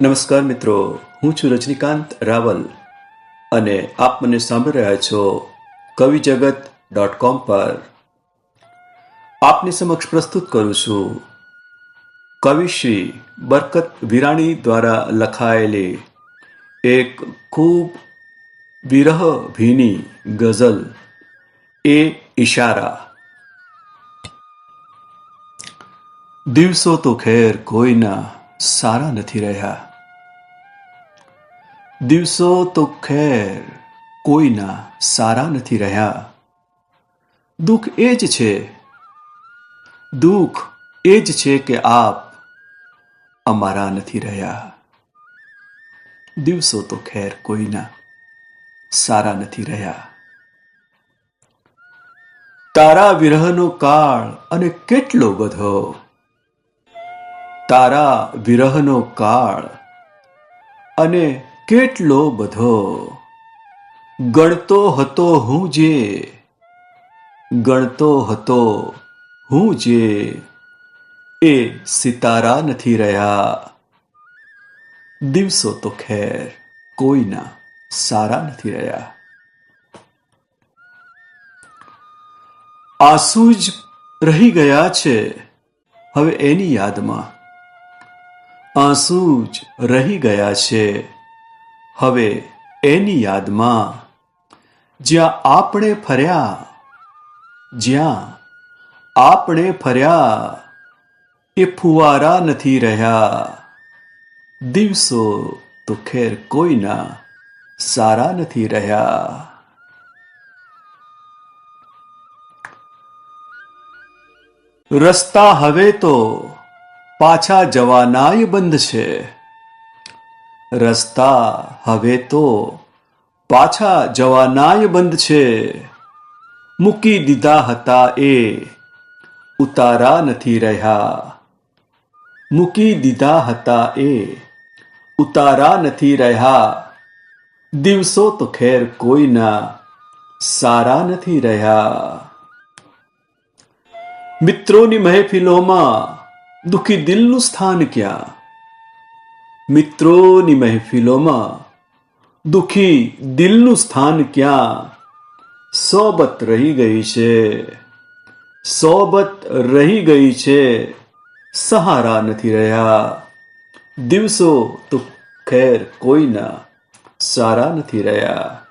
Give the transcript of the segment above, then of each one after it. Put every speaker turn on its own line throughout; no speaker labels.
નમસ્કાર મિત્રો, હું છું રજનીકાંત રાવલ અને આપ મને સાંભળી રહ્યા છો કવિ જગત ડોટ કોમ પર. આપની સમક્ષ પ્રસ્તુત કરું છું કવિશ્રી બરકત વિરાણી દ્વારા લખાયેલી એક ખૂબ વિરહ ભીની ગઝલ, એ ઈશારા. દિવસો તો ખેર કોઈના સારા નથી રહ્યા. દિવસો તો ખેર કોઈના સારા નથી રહ્યા. દુઃખ એ જ છે, દુઃખ એ જ છે કે આપ અમારા નથી રહ્યા. દિવસો તો ખેર કોઈના સારા નથી રહ્યા. તારા વિરહનો કાળ અને કેટલો બધો. તારા વિરહનો કાળ અને કેટલો બધો? ગણતો હતો હું જે, ગણતો હતો હું જે, એ સિતારા નથી રહ્યા. દિવસો તો ખેર કોઈના સારા નથી રહ્યા. આંસુ જ રહી ગયા છે હવે એની યાદમાં. આંસુ જ રહી ગયા છે. હવે એની યાદમાં જ્યાં આપણે ફર્યા, જ્યાં આપણે ફર્યા, એ ફુવારા નથી રહ્યા. દિવસો તો ખેર કોઈના સારા નથી રહ્યા. રસ્તા હવે તો પાછા જવાનાય બંધ છે. રસ્તા હવે તો પાછા જવાનાય બંધ છે. મૂકી દીધા હતા એ. ઉતારા નથી રહ્યા. મૂકી દીધા હતા એ. ઉતારા નથી રહ્યા. દિવસો તો ખેર કોઈના સારા નથી રહ્યા. મિત્રોની મહેફિલોમાં દુખી દિલનું સ્થાન ક્યાં? મિત્રોની મહેફિલોમાં દુખી દિલનું સ્થાન ક્યાં? સોબત રહી ગઈ છે. સોબત રહી ગઈ છે. સહારા નથી રહ્યા. દિવસો તો ખેર કોઈના સારા નથી રહ્યા.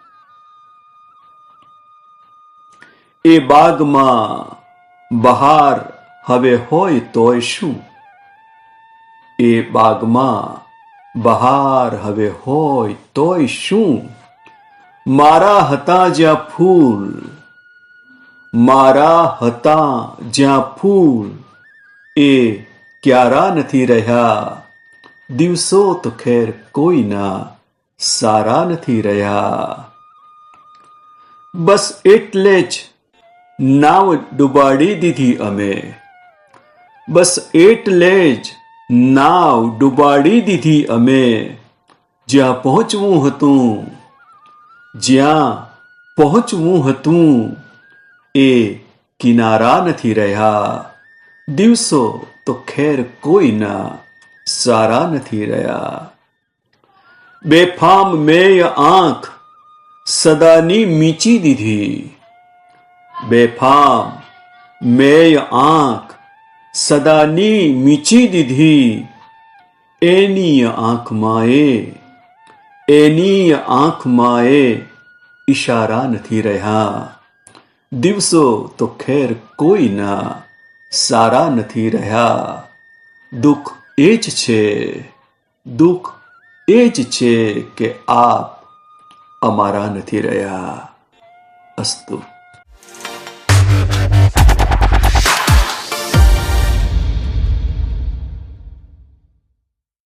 એ બાગમાં બહાર હવે હોય તોય શું? એ બાગમાં બહાર હવે હોય તોય શું? મારા હતા જ્યાં ફૂલ, મારા હતા જ્યાં ફૂલ. એ ક્યારા નથી રહ્યા? દિવસો તો ખેર કોઈના સારા નથી રહ્યા. બસ એટલે જ નાવ ડૂબાડી દીધી અમે. બસ એટલે જ નાવ ડૂબાડી દીધી અમે જ્યાં પહોંચવું હતું જ્યાં પહોંચવું હતું એ કિનારા નથી રહ્યા દિવસો તો ખેર કોઈના સારા નથી રહ્યા બેફામ મેય આંખ સદાની મીચી દીધી બેફામ મેય આંખ સદાની મીચી દીધી એની આંખમાં એ એની આંખમાં એ ઈશારા નથી રહ્યા દિવસો તો ખેર કોઈના સારા નથી રહ્યા દુઃખ એ જ છે દુઃખ એ જ છે કે આપ અમારા નથી રહ્યા અસ્તુ